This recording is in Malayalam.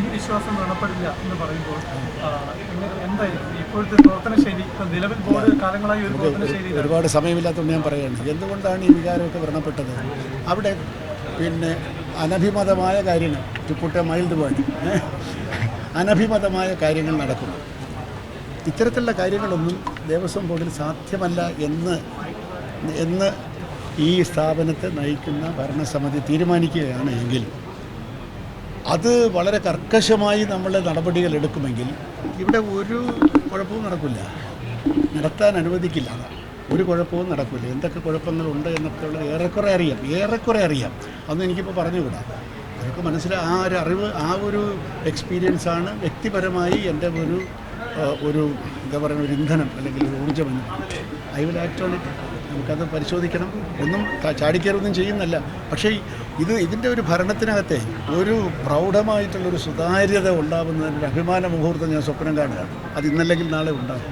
ഈ വിശ്വാസം കാണപ്പെടില്ല എന്ന് പറയുമ്പോൾ എന്തായിരിക്കും ഇപ്പോഴത്തെ പ്രവർത്തന ശൈലി നിലവിൽ ബോർഡ് കാലങ്ങളായി ഒരു പ്രവർത്തന ശൈലി ഒരുപാട് സമയമില്ലാത്തതുകൊണ്ട് ഞാൻ പറയുകയാണ്. എന്തുകൊണ്ടാണ് ഈ വികാരമൊക്കെ വ്രണപ്പെട്ടത്? അവിടെ പിന്നെ അനഭിമതമായ കാര്യങ്ങൾ ടു മൈൽഡ് വേർഡ് അനഭിമതമായ കാര്യങ്ങൾ നടക്കുന്നു. ഇത്തരത്തിലുള്ള കാര്യങ്ങളൊന്നും ദേവസ്വം ബോർഡിൽ സാധ്യമല്ല എന്ന് എന്ന് ഈ സ്ഥാപനത്തെ നയിക്കുന്ന ഭരണസമിതി തീരുമാനിക്കുകയാണ് എങ്കിൽ അത് വളരെ കർക്കശമായി നമ്മൾ നടപടികൾ എടുക്കുമെങ്കിൽ ഇവിടെ ഒരു കുഴപ്പവും നടക്കില്ല. നടത്താൻ അനുവദിക്കില്ല. ഒരു കുഴപ്പവും നടക്കില്ല. എന്തൊക്കെ കുഴപ്പങ്ങളുണ്ട് എന്നൊക്കെ ഉള്ളത് ഏറെക്കുറെ അറിയാം. ഏറെക്കുറെ അറിയാം. അതൊന്നും എനിക്കിപ്പോൾ പറഞ്ഞുകൂടാ. അതൊക്കെ മനസ്സിലായി ആ ഒരു അറിവ് ആ ഒരു എക്സ്പീരിയൻസാണ് വ്യക്തിപരമായി എന്റെ ഒരു ഒരു എന്താ പറയുക ഒരു ഇന്ധനം അല്ലെങ്കിൽ ഊർജമെന്ന് I will act on it നമുക്കത് പരിശോധിക്കണം ഒന്നും ചാടിക്കയറൊന്നും ചെയ്യുന്നല്ല പക്ഷേ ഇത് ഇതിന്റെ ഒരു ഭരണത്തിനകത്തെ ഒരു പ്രൗഢമായിട്ടുള്ളൊരു സുതാര്യത ഉണ്ടാകുന്നതിന്റെ അഭിമാന മുഹൂർത്തം ഞാൻ സ്വപ്നം കാണുകയാണ്. അത് ഇന്നല്ലെങ്കിൽ നാളെ ഉണ്ടാകും.